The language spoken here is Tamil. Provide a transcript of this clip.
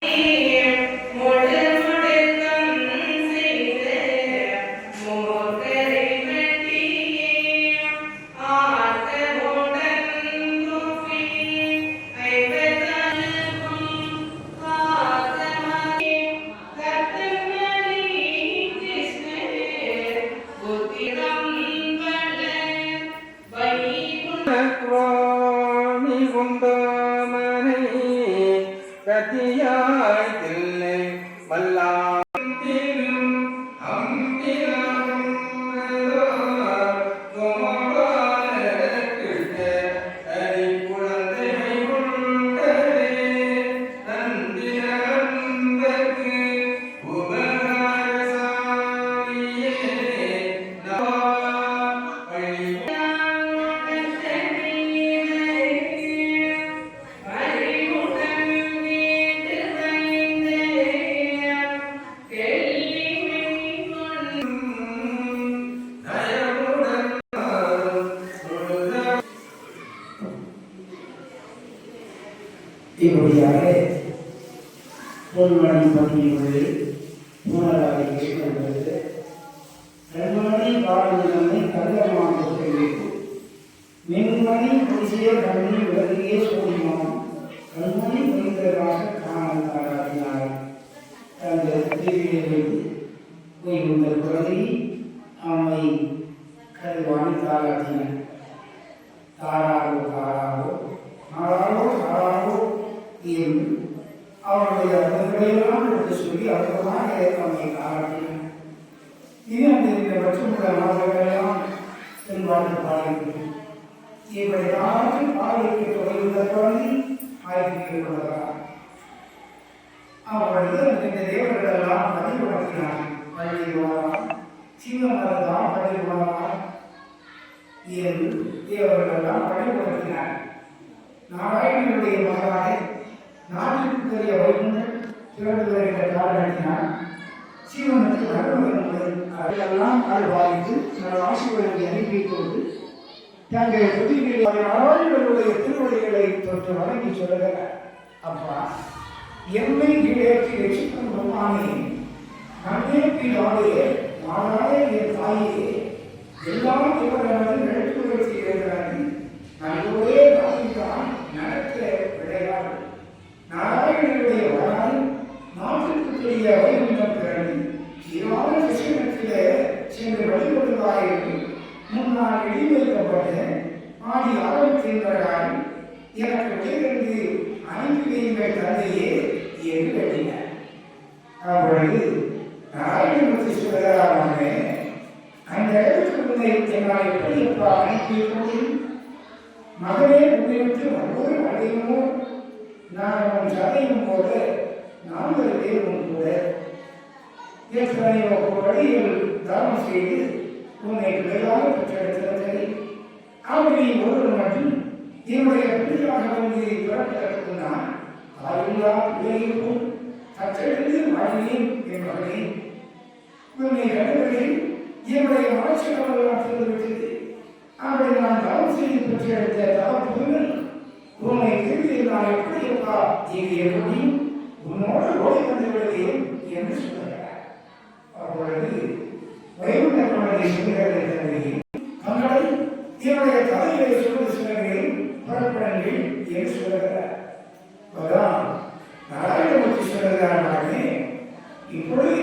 Hey. கத்தியாய் தில்லை இப்படியாக பொன்மணி பணியுள்ளே மூணராக கேட்கின்றது கண்மணி பாடலினை கந்தமான தெரிவிப்பு புதிய கண்ணி விலகிய சூரியமாம் கண்மணி புனிதராக காணல் தாராடினார் அந்த திருவிழில் போய்கொண்ட குழந்தை அம்மை கருவாணி தாராட்டினார். அவருடைய அர்த்தங்களையெல்லாம் சொல்லி அற்புதமாக நம்மை காட்டினார் இது அந்த இந்த மற்றமுள்ள நாடுகளெல்லாம் செல்வாழ்ந்து பாடியிருக்கிறது இவரை யாரும் பாடிக்கு தொகையுள்ள குழந்தை ஆய்வு கொள்கிறார். அவரது இந்த தேவர்களெல்லாம் பதிவுபடுத்தினார். பள்ளி வாழலாம் சிவமரதான் என்று தேவர்களெல்லாம் பதிவுபடுத்தினார். நாராயணனுடைய மகனாக நாட்டுக்கு பெரிய வைகுண்டர் திரண்டு என்ற காலகட்டினார் சீவனுக்கு நடுவர்கள் அதையெல்லாம் ஆழ்வாய்ந்து நல்ல ஆசிரியர்களை அனுப்பி கொண்டு தங்கள் புதிகளில் நாராயணனுடைய திருவடிகளை தொட்டு வணங்கி சொல்லுகிறார். அப்பா எம்மை கீழேற்றி ரசிக்கும் பெருமானே நம்மே கீழாலே மாறாதே என் தாயே எல்லாம் இவர்களது நெருப்புகளுக்கு நாட்டுக்கு வைகுண்டம் பிறகு இவ்வாறு விஷயத்திலே சென்று வழிபடுவாயிற்கு முன்னால் இடி ஆடி அறம் தீர்ந்தராய் எனக்கு விடையிலிருந்து அனுப்பி வைங்கள் தந்தையே என்று கேட்டினார். அப்பொழுது நாராயணமூர்த்தி சொல்கிறாராமே அந்த இடத்துக்கு முன்னே என்னால் எப்படி அப்பா அனுப்பி வைக்க முடியும்? மகனே உன்னிட்டு ஒவ்வொரு அடையுமோ? நான் உன் சதையும் போது நான்கு தேவனும் கூட எத்தனையோ வழியில் தானம் செய்து உன்னை பிள்ளையாக பெற்றெடுத்ததை அப்படி ஒருவர் மட்டும் என்னுடைய பிள்ளையாக வந்து பிறப்பதற்கு நான் தாயுள்ளா பிள்ளையும் கற்றெடுத்து வாழ்ந்தேன் என் மகனே உன்னை கண்டவர்கள் என்னுடைய மனசுகளெல்லாம் தந்துவிட்டது அப்படி நான் தவம் செய்து பெற்றெடுத்த தவப்புகள் உன்னை திரும்பி நான் எப்படி இருக்கா இங்கு எப்படி உன்னோடு ஓடி வந்துவிடுவேன் என்று சொல்லுகிறார். அப்பொழுது வைகுண்ட குழந்தை சொல்கிறார்